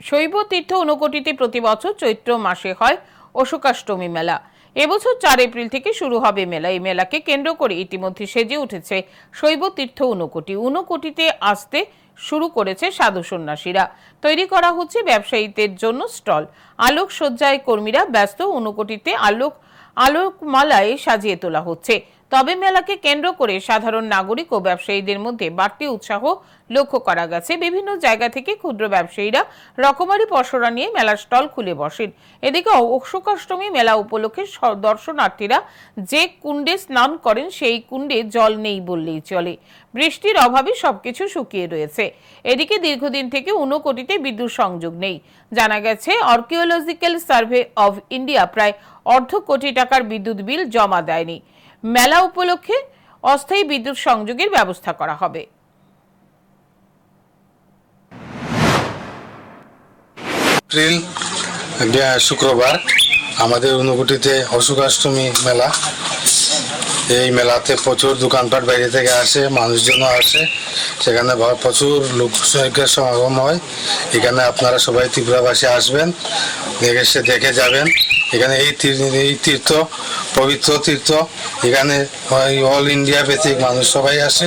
শৈব তীর্থ ঊনকোটিতে প্রতি বছর চৈত্র মাসে হয় অশোকাষ্টমী মেলা। এবছর চার এপ্রিল থেকে শুরু হবে মেলা। এই মেলাকে কেন্দ্র করে ইতিমধ্যে সেজে উঠেছে শৈব তীর্থ ঊনকোটি। ঊনকোটিতে আসতে শুরু করেছে সাধু সন্ন্যাসীরা। তৈরি করা হচ্ছে ব্যবসায়ীদের জন্য স্টল। আলোক সজ্জায় কর্মীরা ব্যস্ত। ঊনকোটিতে আলোক, আলোকমালায় সাজিয়ে তোলা হচ্ছে। তবে মেলাকে কেন্দ্র করে সাধারণ নাগরিক ও ব্যবসায়ীদের মধ্যে বাড়তি উৎসাহ লক্ষ্য করা গেছে। বিভিন্ন জায়গা থেকে ক্ষুদ্র ব্যবসায়ীরা রকমারি পসরা নিয়ে মেলার স্টল খুলে বসেন। এদিকে অশোকাষ্টমী মেলা উপলক্ষে দর্শনার্থীরা যে কুণ্ডে স্নান করেন, সেই কুণ্ডে জল নেই বললেই চলে। বৃষ্টির অভাবে সবকিছু শুকিয়ে রয়েছে। এদিকে দীর্ঘদিন থেকে ঊনকোটিতে বিদ্যুৎ সংযোগ নেই। জানা গেছে, আর্কিওলজিক্যাল সার্ভে অব ইন্ডিয়া প্রায় অর্ধ কোটি টাকার বিদ্যুৎ বিল জমা দেয়নি। মেলা উপলক্ষে অস্থায়ী বিদ্যুৎ সংযোগের ব্যবস্থা করা হবে। এপ্রিল শুক্রবার, আমাদের অনুকুটিতে অশোকাষ্টমী মেলা। এই মেলাতে প্রচুর দোকানপাট বাইরে থেকে আসে, মানুষজনও আসে। সেখানে প্রচুর লোক সংখ্যার সমাগম হয়। এখানে আপনারা সবাই ত্রিপুরাবাসী আসবেন এসে দেখে যাবেন। এখানে এই এই তীর্থ পবিত্র তীর্থ এখানে অল ইন্ডিয়া ভিত্তিক মানুষ সবাই আসে।